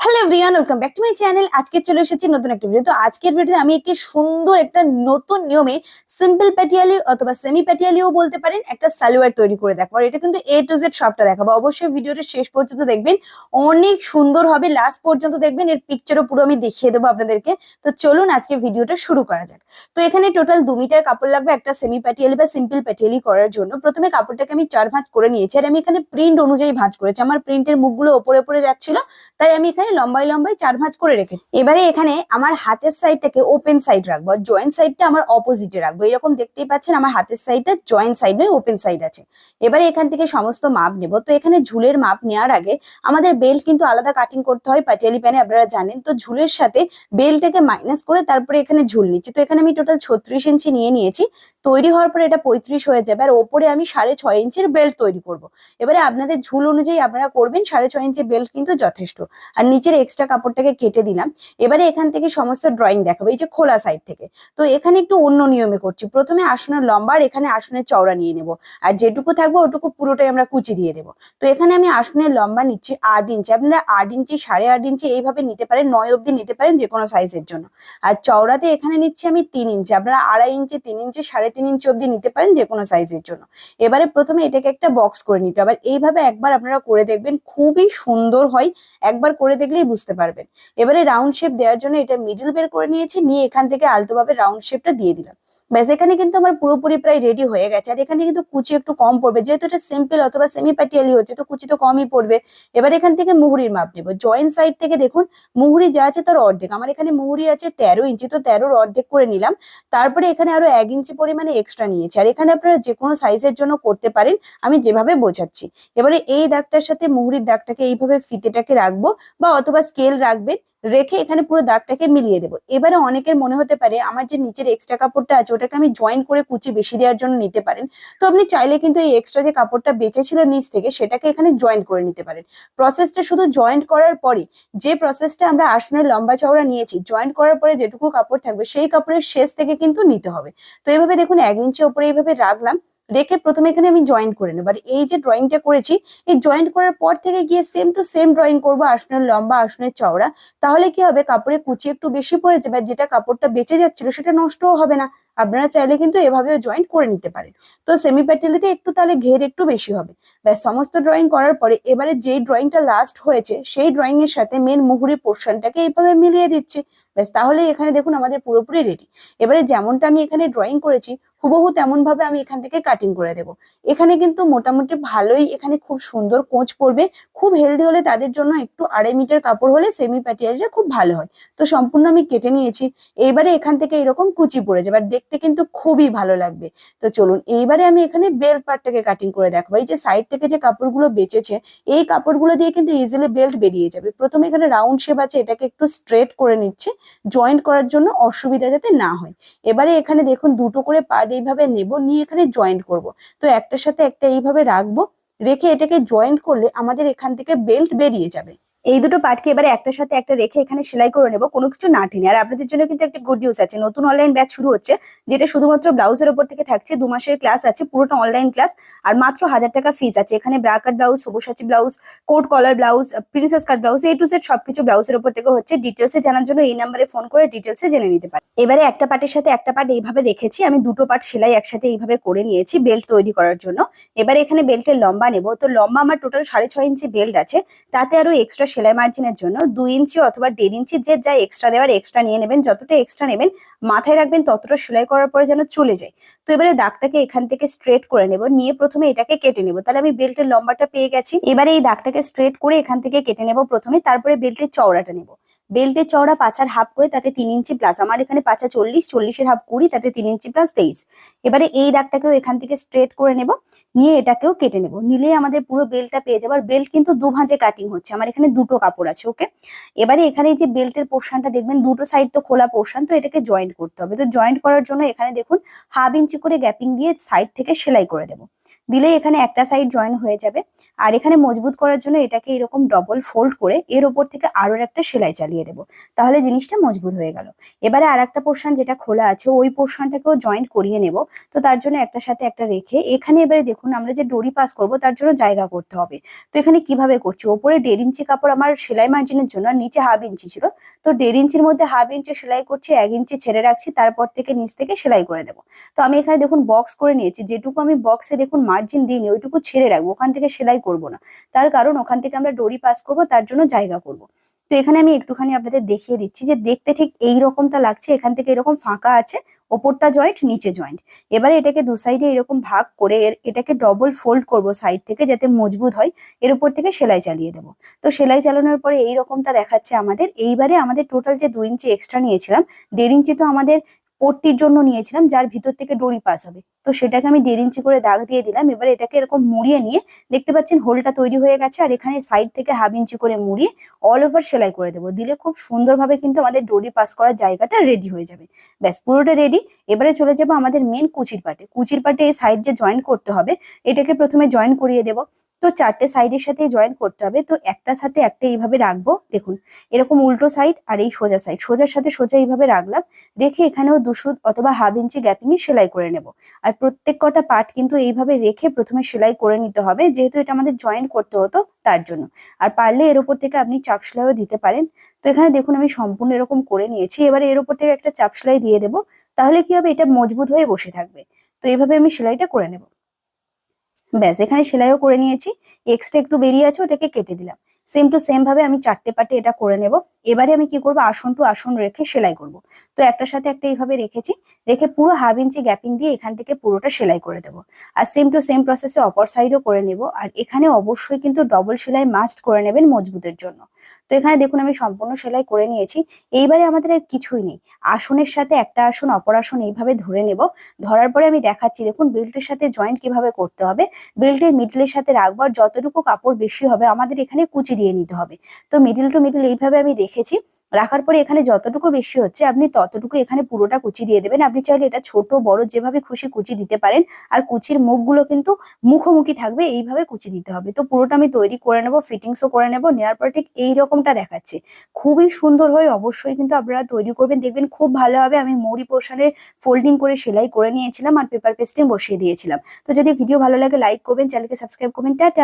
Hello everyone welcome back to my channel আজকে চলে এসেছি নতুন একটা ভিডিও তো। আজকের ভিডিওতে আমি একটি সুন্দর একটা নতুন নিয়মে সিম্পল প্যাটিয়ালি অথবা সেমি প্যাটিয়ালিও বলতে পারেন, একটা সালোয়ার তৈরি করে দেখাবো। আর এটা কিন্তু এ টু জেড সবটা দেখাবো। অবশ্যই ভিডিওটা শেষ পর্যন্ত দেখবেন। অনেক সুন্দর হবে লাস্ট পর্যন্ত দেখবেন। এর পিকচারও পুরো আমি দেখিয়ে দেবো আপনাদেরকে। তো চলুন আজকে ভিডিওটা শুরু করা যাক। তো এখানে টোটাল দু মিটার কাপড় লাগবে একটা সেমি প্যাটিয়ালি বা সিম্পল প্যাটিয়ালি করার জন্য। প্রথমে কাপড়টাকে আমি চার ভাঁজ করে নিয়েছি। আর আমি এখানে প্রিন্ট অনুযায়ী ভাঁজ করেছি। আমার প্রিন্টের মুখগুলো ওপরে ওপরে যাচ্ছিল, তাই আমি এখানে লম্বাই লম্বাই চার ভাঁজ করে রেখেছি এবারে এখানে আমার হাতের সাইডটাকে ওপেন সাইড রাখব আর জয়েন্ট সাইডটা আমার অপোজিটে রাখব। এরকম দেখতেই পাচ্ছেন আমার হাতের সাইডটা জয়েন্ট সাইড নয় ওপেন সাইড আছে। এবারে এখান থেকে সমস্ত মাপ নেব। তো এখানে ঝুলের মাপ নেওয়ার আগে আমাদের বেল্ট কিন্তু আলাদা কাটিং করতে হয় পাটিয়ালি প্যানে আপনারা জানেন। তো ঝুলের সাথে বেল্টটাকে মাইনাস করে তারপরে এখানে ঝুল নিচ্ছি। তো এখানে আমি টোটাল ছত্রিশ ইঞ্চি নিয়ে নিয়েছি। তৈরি হওয়ার পরে এটা পঁয়ত্রিশ হয়ে যাবে আর ওপরে আমি সাড়ে ছয় ইঞ্চির বেল্ট তৈরি করব। এবারে আপনাদের ঝুল অনুযায়ী আপনারা করবেন, সাড়ে ছয় ইঞ্চি বেল্ট কিন্তু যথেষ্ট। আর নিচের এক্সট্রা কাপড়টাকে কেটে দিলাম। এবারে এখান থেকে সমস্ত ড্রয়িং দেখাবো, এই যে খোলা সাইড থেকে। তো এখানে একটু অন্য নিয়মে করছি। প্রথমে আসনের লম্বা আর এখানে আসনের চওড়া নিয়ে নেব। আর যেটুকু থাকবে ওটুকু পুরোটাই আমরা কুচি দিয়ে দেবো। তো এখানে আমি আসনের লম্বা নিচ্ছি আট ইঞ্চি। আপনারা আট ইঞ্চি, সাড়ে আট ইঞ্চি এইভাবে নিতে পারেন, নয় অবধি নিতে পারেন যে কোনো সাইজের জন্য। আর চওড়াতে এখানে নিচ্ছি আমি তিন ইঞ্চি। আপনারা আড়াই ইঞ্চি, তিন ইঞ্চি, সাড়ে তিন ইঞ্চি অব্দি নিতে পারেন যে কোনো সাইজের জন্য। এবারে প্রথমে এটাকে একটা বক্স করে নিতে হবে। এইভাবে একবার আপনারা করে দেখবেন, খুবই সুন্দর হয়। একবার করে দেখলেই বুঝতে পারবেন। এবারে রাউন্ড শেপ দেওয়ার জন্য এটা মিডল বের করে নিয়েছি, নিয়ে এখান থেকে আলতোভাবে রাউন্ড শেপটা দিয়ে দিলাম। ব্যাস, এখানে কিন্তু আমার পুরোপুরি প্রায় রেডি হয়ে গেছে। আর এখানে কিন্তু কুচি একটু কম পড়বে। যেহেতু এটা সিম্পল অথবা সেমি প্যাটিয়ালি হচ্ছে, তো কুচি তো কমই পড়বে। এবার এখান থেকে মুহুরির মাপ নেব। জয়েন্ট সাইড থেকে দেখুন, মুহুরি যা আছে তার অর্ধেক। আমার এখানে মুহুরি আছে তেরো ইঞ্চি, তো তেরোর অর্ধেক করে নিলাম। তারপরে এখানে আরও এক ইঞ্চি পরিমাণে এক্সট্রা নিয়েছি। আর এখানে আপনারা যে কোনো সাইজের জন্য করতে পারেন, আমি যেভাবে বোঝাচ্ছি। এবারে এই দাগটার সাথে মুহুরির দাগটাকে এইভাবে ফিতেটাকে রাখব বা অথবা স্কেল রাখবেন। রেখে এখানে পুরো দাগটাকে মিলিয়ে দেবো। এবারে অনেকের মনে হতে পারে, আমার যে নিচের এক্সট্রা কাপড়টা আছে, ওটাকে আমি জয়েন করে কুচি বেশি দেওয়ার জন্য নিতে পারেন। তো আপনি চাইলে কিন্তু এই এক্সট্রা যে কাপড়টা বেঁচে ছিল নিচ থেকে, সেটাকে এখানে জয়েন করে নিতে পারেন। প্রসেসটা শুধু জয়েন্ট করার পরে যে প্রসেসটা আমরা আসনের লম্বা চওড়া নিয়েছি জয়েন্ট করার পরে যেটুকু কাপড় থাকবে, সেই কাপড়ের শেষ থেকে কিন্তু নিতে হবে। তো এইভাবে দেখুন, এক ইঞ্চি ওপরে এইভাবে রাখলাম। রেখে প্রথমে এখানে আমি জয়েন করে নেব। আর এই যে ড্রয়িংটা করেছি, এই জয়েন্ট করার পর থেকে গিয়ে সেম টু সেম ড্রয়িং করব আসনের লম্বা আসনের চওড়া। তাহলে কি হবে? কাপড়ে কুচি একটু বেশি পড়ে যাবে যেটা কাপড়টা বেঁচে যাচ্ছিল সেটা নষ্টও হবে না। আপনারা চাইলে কিন্তু এভাবে জয়েন্ট করে নিতে পারেন। তো সেমি প্যাটেলিতে একটু তাহলে ঘের একটু বেশি হবে। ব্যাস, সমস্ত ড্রয়িং করার পরে এবারে যেই ড্রয়িংটা লাস্ট হয়েছে, সেই ড্রয়িং এর সাথে মেন মুহুরি পোর্শনটাকে এইভাবে মিলিয়ে দিচ্ছি। ব্যাস, তাহলে এখানে দেখুন আমাদের পুরোপুরি রেডি এবারে যেমনটা আমি এখানে ড্রয়িং করেছি, হুবহু তেমন ভাবে আমি এখান থেকে কাটিং করে দেব। এখানে কিন্তু মোটামুটি ভালোই এখানে খুব সুন্দর কোঁচ পড়বে। খুব হেলদি হলে তাদের জন্য একটু আড়াই মিটার কাপড় হলে সেমি প্যাটিয়ালটা খুব ভালো হয়। তো সম্পূর্ণ আমি কেটে নিয়েছি। এইবারে এখান থেকে এরকম কুচি পড়ে যাবে, আর দেখতে কিন্তু খুবই ভালো লাগবে। তো চলুন, এইবারে আমি এখানে বেল্ট পার্টটাকে কাটিং করে দেখাবো। এই যে সাইড থেকে যে কাপড়গুলো বেঁচেছে, এই কাপড়গুলো দিয়ে কিন্তু ইজিলি বেল্ট বেরিয়ে যাবে। প্রথমে এখানে রাউন্ড শেপ আছে, এটাকে একটু স্ট্রেট করে নিচ্ছে। জয়েন্ট করার জন্য অসুবিধা যাতে না হয়। এবারে এখানে দেখুন দুটো করে পার্ট এইভাবে নেব, নিয়ে এখানে জয়েন্ট করব। তো একটার সাথে একটা এইভাবে রাখব, রেখে এটাকে জয়েন্ট করলে আমাদের এখান থেকে বেল্ট বেরিয়ে যাবে। এই দুটো পার্টকে এবারে একটার সাথে একটা রেখে এখানে সেলাই করে নেব, কোনো কিছু না টেনে। আর আপনাদের জন্য কিন্তু একটা গুড নিউজ আছে, নতুন অনলাইন ব্যাচ শুরু হচ্ছে, যেটা শুধুমাত্র ব্লাউজের উপর থেকে থাকছে, দু মাসের ক্লাস আছে, পুরোটা অনলাইন ক্লাস আর মাত্র হাজার টাকা ফিজ আছে। এখানে bra cut blouse Sabyasachi blouse coat collar blouse princess cut blouse এই টু সেট সবকিছু ব্লাউজের উপর থেকে হচ্ছে। ডিটেলসে জানার জন্য এই নাম্বারে ফোন করে ডিটেলসে জেনে নিতে পারে এবারে একটা পার্টের সাথে একটা পার্ট এইভাবে রেখেছি, আমি দুটো পার্ট সেলাই একসাথে এইভাবে করে নিয়েছি বেল্ট তৈরি করার জন্য। এবারে এখানে বেল্টের লম্বা নেব, তো লম্বা আমার টোটাল সাড়ে ছয় ইঞ্চি বেল্ট আছে, তাতে আরও এক্সট্রা সেলাই মার্জিনের জন্য দুই ইঞ্চি অথবা দেড় ইঞ্চি যে যা এক্সট্রা দেওয়ার এক্সট্রা নিয়ে নেবেন, যতটা এক্সট্রা নেবেন, মাথায় রাখবেন ততটা সেলাই করার পরে যেন চলে যায়। তো এবারে দাগটাকে এখান থেকে স্ট্রেট করে নেব, নিয়ে প্রথমে এটাকে কেটে নেব। তাহলে আমি বেল্টের লম্বাটা পেয়ে গেছি। এবারে এই দাগটাকে স্ট্রেট করে এখান থেকে কেটে নেব প্রথমে, তারপরে বেল্টের চওড়াটা নেব। বেল্টের চওড়া পাঁচার হাফ করে তাতে তিন ইঞ্চি প্লাস আমার এখানে পাঁচা চল্লিশ চল্লিশের হাফ কুড়ি তাতে তিন ইঞ্চি প্লাস তেইশ। এবারে এই দাগটাকেও এখান থেকে স্ট্রেট করে নেব, নিয়ে এটাকেও কেটে নেব। নিলে আমাদের পুরো বেল্টটা পেয়ে যাব, আর বেল্ট কিন্তু দু ভাঁজে কাটিং হচ্ছে। আমার এখানে দুটো কাপড় আছে ওকে এবারে এখানে যে বেল্টের পোর্শনটা দেখবেন, দুটো সাইড তো খোলা পোর্শন তো এটাকে জয়েন্ট করতে হবে। তো জয়েন্ট করার জন্য এখানে দেখুন হাফ ইঞ্চি করে গ্যাপিং দিয়ে সাইড থেকে সেলাই করে দেবো। দিলেই এখানে একটা সাইড জয়েন হয়ে যাবে। আর এখানে মজবুত করার জন্য এটাকে এরকম ডবল ফোল্ড করে এর ওপর থেকে আরও একটা সেলাই চালিয়ে দেবো। তাহলে জিনিসটা মজবুত হয়ে গেল। এবারে আর একটা পোর্শন যেটা খোলা আছে, ওই পোর্শনটাকেও জয়েন্ট করিয়ে নেব। তো তার জন্য একটা সাথে একটা রেখে এখানে এবারে দেখুন আমরা যে ডরি পাস করব, তার জন্য জায়গা করতে হবে। তো এখানে কীভাবে করছি? ওপরে দেড় ইঞ্চি কাপড় আমার সেলাই মার্জিনের জন্য নিচে হাফ ইঞ্চি ছিল। তো দেড় ইঞ্চির মধ্যে হাফ ইঞ্চি সেলাই করছি, এক ইঞ্চি ছেড়ে রাখছি, তারপর থেকে নিচ থেকে সেলাই করে দেবো। তো আমি এখানে দেখুন বক্স করে নিয়েছি। যেটুকু আমি বক্সে দেখুন মার্জিন দিইনি ওইটুকু ছেড়ে রাখব, ওখান থেকে সেলাই করব না। তার কারণ ওখান থেকে আমরা ডরি পাস করব, তার জন্য জায়গা করব। তো এখানে আমি একটুখানি আপনাদের দেখিয়ে দিচ্ছি যে দেখতে ঠিক এই রকমটা লাগছে, এখান থেকে এরকম ফাঁকা আছে, ওপরটা জয়েন্ট নিচে জয়েন্ট এবারে এটাকে দু সাইডে এরকম ভাগ করে এটাকে ডবল ফোল্ড করব সাইড থেকে যাতে মজবুত হয়, এর উপর থেকে সেলাই চালিয়ে দেবো। তো সেলাই চালানোর পরে এই রকমটা দেখাচ্ছে আমাদের। এইবারে আমাদের টোটাল যে দু ইঞ্চি এক্সট্রা নিয়েছিলাম, দেড় ইঞ্চি তো আমাদের পট্টির জন্য নিয়েছিলাম, যার ভিতর থেকে ডোরি পাস হবে। তো সেটাকে আমি দেড় ইঞ্চি করে দাগ দিয়ে দিলাম, এবার এটাকে এরকম মুড়িয়ে নিয়ে দেখতে পাচ্ছেন হোলটা তৈরি হয়ে গেছে, আর এখানে সাইড থেকে হাফ ইঞ্চি করে মুড়িয়ে অল ওভার সেলাই করে দেবো। দিলে খুব সুন্দরভাবে কিন্তু আমাদের ডরি পাস করার জায়গাটা রেডি হয়ে যাবে। ব্যাস, পুরোটা রেডি এবারে চলে যাব আমাদের মেন কুচির পাটে। কুচির পাটে এই সাইড যে জয়েন করতে হবে, এটাকে প্রথমে জয়েন করিয়ে দেবো। তো চারটে সাইডের সাথে জয়েন করতে হবে। তো একটা সাথে একটা এইভাবে রাখব। দেখুন, এরকম উল্টো সাইড আর এই সোজা সাইড সোজার সাথে সোজা এইভাবে রাখলাম। রেখে এখানেও দুশুদ অথবা হাফ ইঞ্চি গ্যাপিং এ সেলাই করে নেব। আর প্রত্যেক কটা পার্ট কিন্তু এইভাবে রেখে প্রথমে সেলাই করে নিতে হবে। যেহেতু এটা আমাদের জয়েন করতে হতো তার জন্য। আর পারলে এর উপর থেকে আপনি চাপ সেলাইও দিতে পারেন। তো এখানে দেখুন, আমি সম্পূর্ণ এরকম করে নিয়েছি। এবারে এর উপর থেকে একটা চাপ সেলাই দিয়ে দেবো। তাহলে কি হবে? এটা মজবুত হয়ে বসে থাকবে। তো এইভাবে আমি সেলাইটা করে নেব। ব্যাস এখানে সেলাইও করে নিয়েছি। এক্সট্রা একটু বেরিয়ে আছে ওটাকে কেটে দিলাম। সেম টু সেম ভাবে আমি চারটে পাটে এটা করে নেব। এবারে আমি কি করব? আসন টু আসন রেখে সেলাই করব। তো একটার সাথে একটা এইভাবে রেখেছি। রেখে পুরো হাফ ইঞ্চি গ্যাপিং দিয়ে এখান থেকে পুরোটা সেলাই করে দেবো। আর সেম টু সেম প্রসেসে অপর সাইডও করে নেব। আর এখানে অবশ্যই কিন্তু ডবল সেলাই মাস্ট করে নেবেন মজবুতের জন্য। তো এখানে দেখুন আমি সম্পূর্ণ সেলাই করে নিয়েছি। এইবারে আমাদের আর কিছুই নেই। আসনের সাথে একটা আসন, অপর আসন এইভাবে ধরে নেব। ধরার পরে আমি দেখাচ্ছি, দেখুন বেল্টের সাথে জয়েন্ট কীভাবে করতে হবে। বেল্টের মিডলের সাথে রাখব। আর যতটুকু কাপড় বেশি হবে, আমাদের এখানে কুচি দিয়ে নিতে হবে। তো মিডিল টু মিডিল এইভাবে আমি রেখেছি। রাখার পরে এখানে যতটুকু বেশি হচ্ছে, আপনি ততটুকু এখানে পুরোটা কুচি দিয়ে দেবেন। আপনি চাইলে এটা ছোট, বড় যেভাবে খুশি কুচি দিতে পারেন। আর কুচির মুখগুলো কিন্তু মুখোমুখি থাকবে, এইভাবে কুচি দিতে হবে। তো পুরোটা আমি তৈরি করে নেব ফিটিংসও করে নেব নেওয়ার পর ঠিক এই রকমটা দেখাচ্ছে। খুবই সুন্দর হয়ে, অবশ্যই কিন্তু আপনারা তৈরি করবেন, দেখবেন খুব ভালো হবে। আমি মৌরি পোর্শনের ফোল্ডিং করে সেলাই করে নিয়েছিলাম আর পেপার পেস্টিং বসিয়ে দিয়েছিলাম। তো যদি ভিডিও ভালো লাগে লাইক করবেন, চ্যানেলকে সাবস্ক্রাইব করবেন, টাটা!